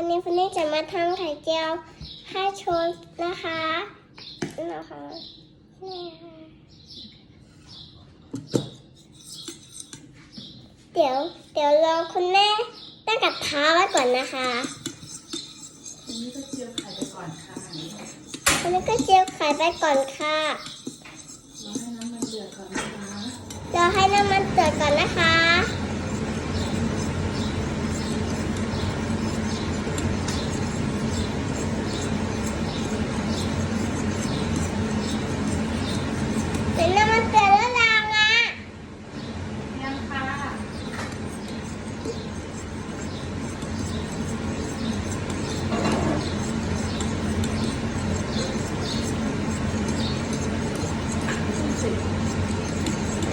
วันนี้ฟันนี่จะมาทำไข่เจียวให้ชว์นะคะนะคะนี่ค่ะเดี๋ยวเดี๋ยวรอคุณแม่ตั้งกระทะไว้ก่อนนะคะอันนี้ก็เจียวไข่ไปก่อนค่ะวันนี้ก็เจียวไข่ไปก่อนค่ะรอให้น้ำมันเดือดก่อนนะคะรอให้น้ำมันเดือดก่อนนะคะ เป็นน้ำมันเดือดแล้วลางอะ ยังค่ะ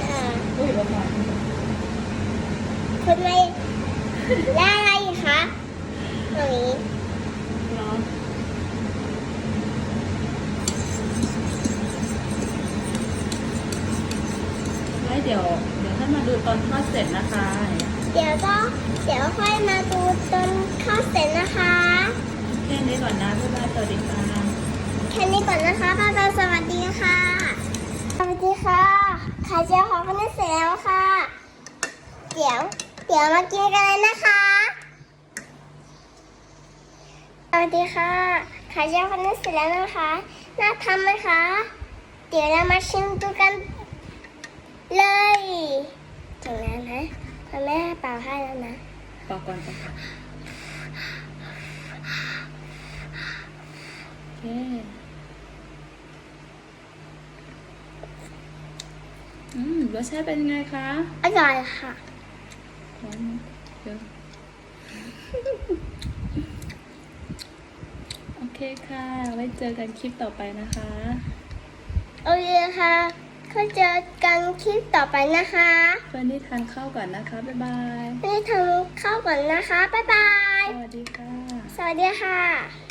อ่า อุ้ยระวังคุณไม่แล้วอะไรอีกคะตรงนี้ร้อนไว้เดี๋ยว เดี๋ยวให้มาดูตอนทอดเสร็จนะคะ เดี๋ยวก็เดี๋ยวค่อยมาดูตอนข้าวเสร็จนะคะแค่นี้ก่อนนะบ๊ายบายสวัสดีค่ะแค่นี้ก่อนนะคะป้าตาสวัสดีค่ะสวัสดีค่ะไข่เจียวของคุณได้เสร็จแล้วค่ะ เดี๋ยว เดี๋ยวมากินกันเลยนะคะสวัสดีค่ะไข่เจียวของคุณได้เสร็จแล้วนะคะ น่าทำไหมคะ เดี๋ยวเรามาชิมดูกันเลยถึงแล้วนะพ่อแม่เป่าให้แล้วนะปอกก่อนปอกก่อนโอเค อืม รสชาติเป็นยังไงคะอร่อยค่ะร้อนไหมเดี๋ยวโอเคค่ะ ไว้เจอกันคลิปต่อไปนะคะ โอเคค่ะก็เจอกันคลิปต่อไปนะคะเพื่อนที่ทานข้าวก่อนนะคะ บ๊ายบายไม่ทำข้าวก่อนนะคะ บ๊ายบาย สวัสดีค่ะ สวัสดีค่ะ